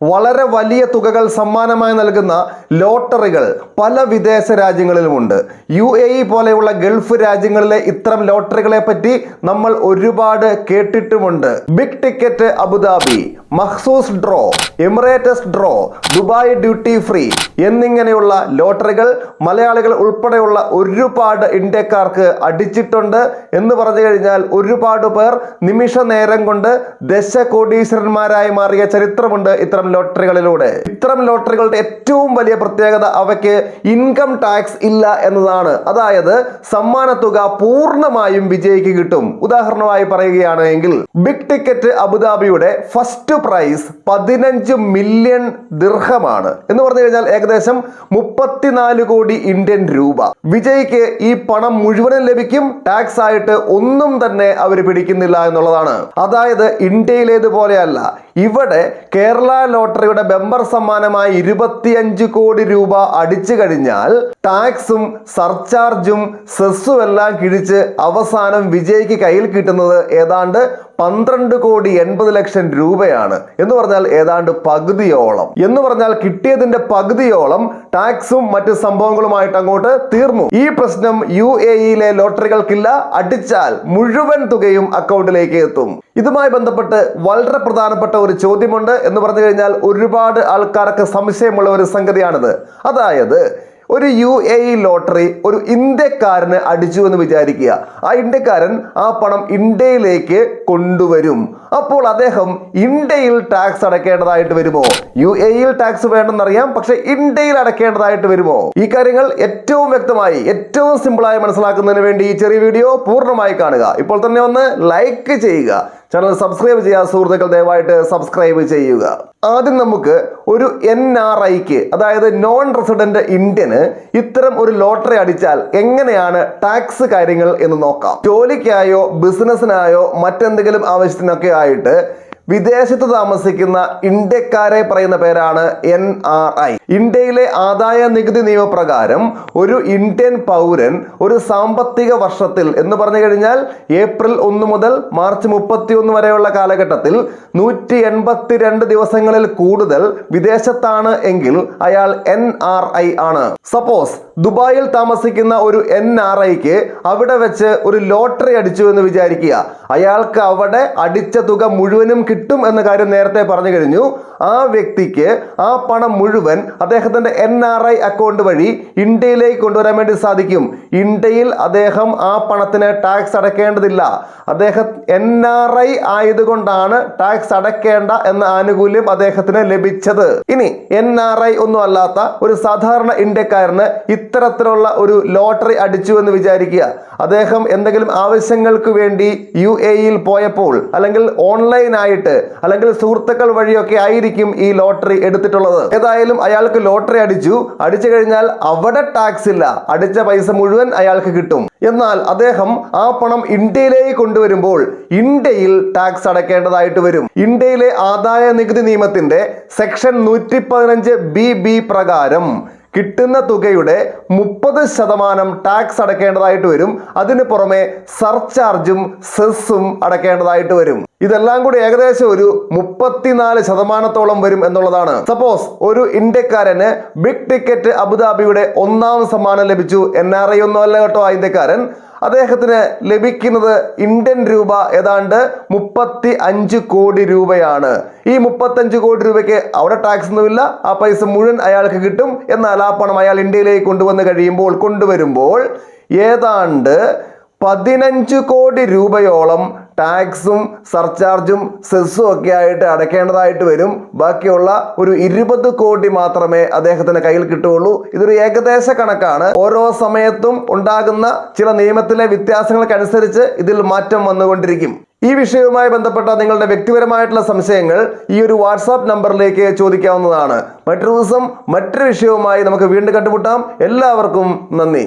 വളരെ വലിയ തുകകൾ സമ്മാനമായി നൽകുന്ന ലോട്ടറികൾ പല വിദേശ രാജ്യങ്ങളിലുമുണ്ട്. യു എ ഇ പോലെയുള്ള ഗൾഫ് രാജ്യങ്ങളിലെ ഇത്തരം ലോട്ടറികളെ പറ്റി നമ്മൾ ഒരുപാട് കേട്ടിട്ടുമുണ്ട്. Big ticket Abu Dhabi Mahzooz draw Emirates draw Dubai duty free എന്നിങ്ങനെയുള്ള ലോട്ടറികൾ മലയാളികൾ ഉൾപ്പെടെയുള്ള ഒരുപാട് ഇന്ത്യക്കാർക്ക് അടിച്ചിട്ടുണ്ട് എന്ന് പറഞ്ഞു കഴിഞ്ഞാൽ ഒരുപാട് പേർ നിമിഷ നേരം കൊണ്ട് ദശകോടീശ്വരന്മാരായി മാറിയ ചരിത്രമുണ്ട് ഇത്തരം ലോട്ടറികളിലൂടെ ഇത്തരം ലോട്ടറികളുടെ ഏറ്റവും വലിയ പ്രത്യേകത അവയ്ക്ക് ഇൻകം ടാക്സ് ഇല്ല എന്നതാണ്. അതായത് സമ്മാനത്തുക തുക പൂർണമായും വിജയിക്ക് കിട്ടും. ഉദാഹരണമായി പറയുകയാണ് എങ്കിൽ ബിഗ് ടിക്കറ്റ് അബുദാബിയുടെ ഫസ്റ്റ് പ്രൈസ് പതിനഞ്ച് മില്യൺ ദിർഹമാണ് എന്ന് പറഞ്ഞു കഴിഞ്ഞാൽ ഏകദേശം മുപ്പത്തിനാല് കോടി ഇന്ത്യൻ രൂപ. വിജയ്ക്ക് ഈ പണം മുഴുവനും ലഭിക്കും ടാക്സ് ആയിട്ട് ഒന്നും തന്നെ അവർ പിടിക്കുന്നില്ല എന്നുള്ളതാണ്. അതായത് ഇന്ത്യയിലേതുപോലെയല്ല ഇവിടെ കേരള ലോട്ടറിയുടെ ബെമ്പർ സമ്മാനമായി ഇരുപത്തിയഞ്ച് കോടി രൂപ അടിച്ചു കഴിഞ്ഞാൽ ടാക്സും സർചാർജും സെസ്സും എല്ലാം കിഴിച്ച് അവസാനം വിജയ്ക്ക് കയ്യിൽ കിട്ടുന്നത് ഏതാണ്ട് പന്ത്രണ്ട് കോടി എൺപത് ലക്ഷം രൂപയാണ്. എന്ന് പറഞ്ഞാൽ ഏതാണ്ട് പകുതിയോളം. എന്ന് പറഞ്ഞാൽ കിട്ടിയതിന്റെ പകുതിയോളം ടാക്സും മറ്റ് സംഭവങ്ങളുമായിട്ട് അങ്ങോട്ട് തീർന്നു. ഈ പ്രശ്നം യു എ ഇയിലെ ലോട്ടറികൾക്കില്ല അടിച്ചാൽ മുഴുവൻ തുകയും അക്കൗണ്ടിലേക്ക് എത്തും. ഇതുമായി ബന്ധപ്പെട്ട് വളരെ പ്രധാനപ്പെട്ട ഒരു ചോദ്യമുണ്ട് എന്ന് പറഞ്ഞു കഴിഞ്ഞാൽ ഒരുപാട് ആൾക്കാർക്ക് സംശയമുള്ള ഒരു സംഗതിയാണിത്. അതായത് ഒരു യു എ ഇ ലോട്ടറി ഒരു ഇന്ത്യക്കാരന് അടിച്ചു എന്ന് വിചാരിക്കുക. ആ ഇന്ത്യക്കാരൻ ആ പണം ഇന്ത്യയിലേക്ക് കൊണ്ടുവരും. അപ്പോൾ അദ്ദേഹം ഇന്ത്യയിൽ ടാക്സ് അടക്കേണ്ടതായിട്ട് വരുമോ? യു എ ടാക്സ് വേണമെന്നറിയാം പക്ഷെ ഇന്ത്യയിൽ അടക്കേണ്ടതായിട്ട് വരുമോ? ഈ കാര്യങ്ങൾ ഏറ്റവും വ്യക്തമായി ഏറ്റവും സിമ്പിളായി മനസ്സിലാക്കുന്നതിന് വേണ്ടി ഈ ചെറിയ വീഡിയോ പൂർണമായി കാണുക. ഇപ്പോൾ തന്നെ ഒന്ന് ലൈക്ക് ചെയ്യുക. ചാനൽ സബ്സ്ക്രൈബ് ചെയ്യുക സുഹൃത്തുക്കൾ ദയവായിട്ട് സബ്സ്ക്രൈബ് ചെയ്യുക. ആദ്യം നമുക്ക് ഒരു എൻ ആർ ഐക്ക് അതായത് നോൺ റെസിഡന്റ് ഇന്ത്യന് ഇത്തരം ഒരു ലോട്ടറി അടിച്ചാൽ എങ്ങനെയാണ് ടാക്സ് കാര്യങ്ങൾ എന്ന് നോക്കാം. ജോലിക്കായോ ബിസിനസ്സിനായോ മറ്റെന്തെങ്കിലും ആവശ്യത്തിനൊക്കെ ആയിട്ട് വിദേശത്ത് താമസിക്കുന്ന ഇന്ത്യക്കാരെ പറയുന്ന പേരാണ് എൻ ആർ ഐ. ഇന്ത്യയിലെ ആദായ നികുതി നിയമപ്രകാരം ഒരു ഇന്ത്യൻ പൗരൻ ഒരു സാമ്പത്തിക വർഷത്തിൽ എന്ന് പറഞ്ഞു കഴിഞ്ഞാൽ ഏപ്രിൽ ഒന്ന് മുതൽ മാർച്ച് മുപ്പത്തി ഒന്ന് വരെയുള്ള കാലഘട്ടത്തിൽ നൂറ്റി എൺപത്തിരണ്ട് ദിവസങ്ങളിൽ കൂടുതൽ വിദേശത്താണ് എങ്കിൽ അയാൾ എൻ ആർ ഐ ആണ്. സപ്പോസ് ദുബായിൽ താമസിക്കുന്ന ഒരു എൻ ആർ ഐക്ക് അവിടെ വെച്ച് ഒരു ലോട്ടറി അടിച്ചു എന്ന് വിചാരിക്കുക. അയാൾക്ക് അവിടെ അടിച്ച തുക മുഴുവനും കിട്ടും എന്ന കാര്യം നേരത്തെ പറഞ്ഞു കഴിഞ്ഞു. ആ വ്യക്തിക്ക് ആ പണം മുഴുവൻ അദ്ദേഹത്തിന്റെ എൻ ആർ ഐ അക്കൗണ്ട് വഴി ഇന്ത്യയിലേക്ക് കൊണ്ടുവരാൻ വേണ്ടി സാധിക്കും. ഇന്ത്യയിൽ അദ്ദേഹം ആ പണത്തിന് ടാക്സ് അടക്കേണ്ടതില്ല. അദ്ദേഹം എൻ ആർ ഐ ആയതുകൊണ്ടാണ് ടാക്സ് അടക്കേണ്ട എന്ന ആനുകൂല്യം അദ്ദേഹത്തിന് ലഭിച്ചത്. ഇനി എൻ ആർ ഐ ഒന്നും അല്ലാത്ത ഒരു സാധാരണ ഇന്ത്യക്കാരന് ഇത്തരത്തിലുള്ള ഒരു ലോട്ടറി അടിച്ചു എന്ന് വിചാരിക്കുക. അദ്ദേഹം എന്തെങ്കിലും ആവശ്യങ്ങൾക്ക് വേണ്ടി യു എ ഇയിൽ പോയപ്പോൾ അല്ലെങ്കിൽ ഓൺലൈനായിട്ട് അല്ലെങ്കിൽ സുഹൃത്തുക്കൾ വഴിയൊക്കെ ആയിരിക്കും ഈ ലോട്ടറി എടുത്തിട്ടുള്ളത്. ഏതായാലും അയാൾക്ക് ലോട്ടറി അടിച്ചു. അടിച്ചു കഴിഞ്ഞാൽ അവിടെ ടാക്സ് ഇല്ല. അടിച്ച പൈസ മുഴുവൻ അയാൾക്ക് കിട്ടും. എന്നാൽ അദ്ദേഹം ആ പണം ഇന്ത്യയിലേക്ക് കൊണ്ടുവരുമ്പോൾ ഇന്ത്യയിൽ ടാക്സ് അടയ്ക്കേണ്ടതായിട്ട് വരും. ഇന്ത്യയിലെ ആദായ നികുതി നിയമത്തിന്റെ സെക്ഷൻ നൂറ്റി പതിനഞ്ച് ബി ബി പ്രകാരം കിട്ടുന്ന തുകയുടെ മുപ്പത് ശതമാനം ടാക്സ് അടക്കേണ്ടതായിട്ട് വരും. അതിന് പുറമെ സർചാർജും സെസ്സും അടക്കേണ്ടതായിട്ട് വരും. ഇതെല്ലാം കൂടി ഏകദേശം ഒരു മുപ്പത്തിനാല് ശതമാനത്തോളം വരും എന്നുള്ളതാണ്. സപ്പോസ് ഒരു ഇന്ത്യക്കാരന് ബിഗ് ടിക്കറ്റ് അബുദാബിയുടെ ഒന്നാം സമ്മാനം ലഭിച്ചു. എൻ ആർ ഐ ഒന്നും അല്ല കേട്ടോ ആ ഇന്ത്യക്കാരൻ. അദ്ദേഹത്തിന് ലഭിക്കുന്നത് ഇന്ത്യൻ രൂപ ഏതാണ്ട് മുപ്പത്തി അഞ്ച് കോടി രൂപയാണ്. ഈ മുപ്പത്തഞ്ച് കോടി രൂപയ്ക്ക് അവിടെ ടാക്സ് ഒന്നുമില്ല ആ പൈസ മുഴുവൻ അയാൾക്ക് കിട്ടും എന്നാൽ ആ പണം അയാൾ ഇന്ത്യയിലേക്ക് കൊണ്ടുവന്ന് കഴിയുമ്പോൾ കൊണ്ടുവരുമ്പോൾ ഏതാണ്ട് പതിനഞ്ച് കോടി രൂപയോളം ടാക്സും സർചാർജും സെസ്സും ഒക്കെ ആയിട്ട് അടയ്ക്കേണ്ടതായിട്ട് വരും. ബാക്കിയുള്ള ഒരു ഇരുപത് കോടി മാത്രമേ അദ്ദേഹത്തിന് കയ്യിൽ കിട്ടുകയുള്ളൂ. ഇതൊരു ഏകദേശ കണക്കാണ്. ഓരോ സമയത്തും ഉണ്ടാകുന്ന ചില നിയമത്തിലെ വ്യത്യാസങ്ങൾക്കനുസരിച്ച് ഇതിൽ മാറ്റം വന്നുകൊണ്ടിരിക്കും. ഈ വിഷയവുമായി ബന്ധപ്പെട്ട നിങ്ങളുടെ വ്യക്തിപരമായിട്ടുള്ള സംശയങ്ങൾ ഈ ഒരു വാട്സാപ്പ് നമ്പറിലേക്ക് ചോദിക്കാവുന്നതാണ്. മറ്റൊരു ദിവസം മറ്റൊരു വിഷയവുമായി നമുക്ക് വീണ്ടും കണ്ടുമുട്ടാം. എല്ലാവർക്കും നന്ദി.